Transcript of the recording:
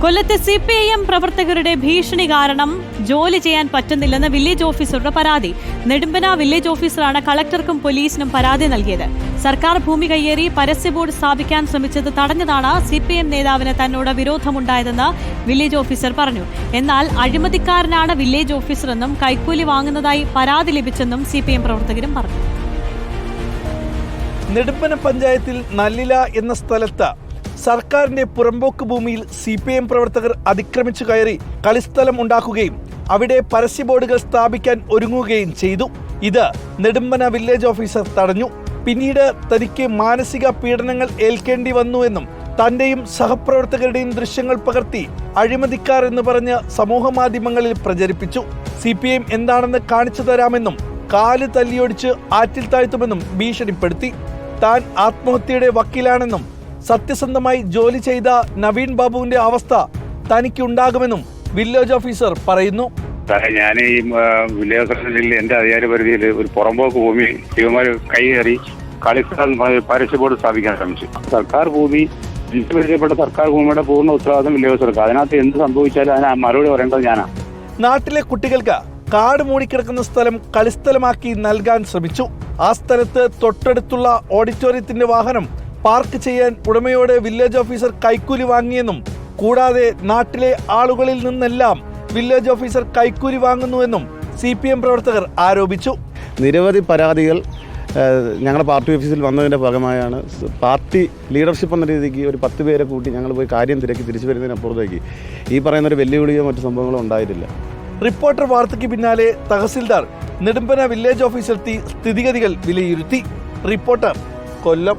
കൊല്ലത്തെ C P I M പ്രവർത്തകരുടെ ഭീഷണി കാരണം ജോലി ചെയ്യാൻ പറ്റുന്നില്ലെന്ന് വില്ലേജ് ഓഫീസറുടെ പരാതി. നെടുമ്പന വില്ലേജ് ഓഫീസറാണ് കളക്ടർക്കും പോലീസിനും പരാതി നൽകിയത്. സർക്കാർ ഭൂമി കയ്യേറി പരസ്യ ബോർഡ് സ്ഥാപിക്കാൻ ശ്രമിച്ചത് തടഞ്ഞതാണ് സി പി എം നേതാവിന് തന്നോട് വിരോധമുണ്ടായതെന്ന് വില്ലേജ് ഓഫീസർ പറഞ്ഞു. എന്നാൽ അഴിമതിക്കാരനാണ് വില്ലേജ് ഓഫീസറെന്നും കൈക്കൂലി വാങ്ങുന്നതായി പരാതി ലഭിച്ചെന്നും സി പി എം പ്രവർത്തകരും പറഞ്ഞു. നെടുമ്പന പഞ്ചായത്തിൽ നല്ലില എന്ന സ്ഥലത്ത് സർക്കാരിന്റെ പുറമ്പോക്ക് ഭൂമിയിൽ സി പി എം പ്രവർത്തകർ അതിക്രമിച്ചു കയറി കളിസ്ഥലം ഉണ്ടാക്കുകയും അവിടെ പരസ്യ ബോർഡുകൾ സ്ഥാപിക്കാൻ ഒരുങ്ങുകയും ചെയ്തു. ഇത് നെടുമ്പന വില്ലേജ് ഓഫീസർ തടഞ്ഞു. പിന്നീട് തനിക്ക് മാനസിക പീഡനങ്ങൾ ഏൽക്കേണ്ടി വന്നു എന്നും തന്റെയും സഹപ്രവർത്തകരുടെയും ദൃശ്യങ്ങൾ പകർത്തി അഴിമതിക്കാർ എന്ന് പറഞ്ഞ് സമൂഹ മാധ്യമങ്ങളിൽ പ്രചരിപ്പിച്ചു. സി പി എം എന്താണെന്ന് കാണിച്ചു തരാമെന്നും കാൽ തല്ലിയൊടിച്ച് ആറ്റിൽ താഴ്ത്തുമെന്നും ഭീഷണിപ്പെടുത്തി. താൻ ആത്മഹത്യയുടെ വക്കീലാണെന്നും സത്യസന്ധമായി ജോലി ചെയ്ത നവീൻ ബാബുവിന്റെ അവസ്ഥ തനിക്കുണ്ടാകുമെന്നും വില്ലേജ് ഓഫീസർ പറയുന്നു. സാറേ ഞാൻ ഈ വില്ലേജ് പ്രസിഡന്റിൽ എന്റെ അധികാര പരിധിയിൽ ഒരു പുറമ്പോക്ക് ഭൂമി ശിവമാര് കൈയേറി പരസ്യ ബോർഡ് സ്ഥാപിക്കാൻ ശ്രമിച്ചു. സർക്കാർ ഭൂമി പരിചയപ്പെട്ട സർക്കാർ ഭൂമിയുടെ പൂർണ ഉത്തരവാദിത്തം വില്ലേജ് ഓഫീസർക്ക്. അതിനകത്ത് എന്ത് സംഭവിച്ചാലും അതിന് മറുപടി പറയേണ്ടത് ഞാനാ. നാട്ടിലെ കുട്ടികൾക്ക് കാട് മൂടിക്കിടക്കുന്ന സ്ഥലം കളിസ്ഥലമാക്കി നൽകാൻ ശ്രമിച്ചു. ആ സ്ഥലത്ത് തൊട്ടടുത്തുള്ള ഓഡിറ്റോറിയത്തിന്റെ വാഹനം പാർക്ക് ചെയ്യാൻ ഉടമയോട് വില്ലേജ് ഓഫീസർ കൈക്കൂലി വാങ്ങിയെന്നും കൂടാതെ നാട്ടിലെ ആളുകളിൽ നിന്നെല്ലാം വില്ലേജ് ഓഫീസർ കൈക്കൂലി വാങ്ങുന്നുവെന്നും സി പി എം പ്രവർത്തകർ ആരോപിച്ചു. നിരവധി പരാതികൾ ഞങ്ങളുടെ പാർട്ടി ഓഫീസിൽ വന്നതിന്റെ ഭാഗമായാണ്. പാർട്ടി ലീഡർഷിപ്പ് എന്ന രീതിക്ക് ഒരു പത്ത് പേരെ കൂട്ടി ഞങ്ങൾ പോയി കാര്യം തിരക്കി തിരിച്ചു വരുന്നതിനപ്പുറത്തേക്ക് ഈ പറയുന്ന ഒരു വെല്ലുവിളിയോ മറ്റു സംഭവങ്ങളോ ഉണ്ടായിട്ടില്ല. റിപ്പോർട്ടർ വാർത്തയ്ക്ക് പിന്നാലെ തഹസിൽദാർ നെടുമ്പന വില്ലേജ് ഓഫീസിലെത്തി സ്ഥിതിഗതികൾ വിലയിരുത്തി. റിപ്പോർട്ടർ കൊല്ലം.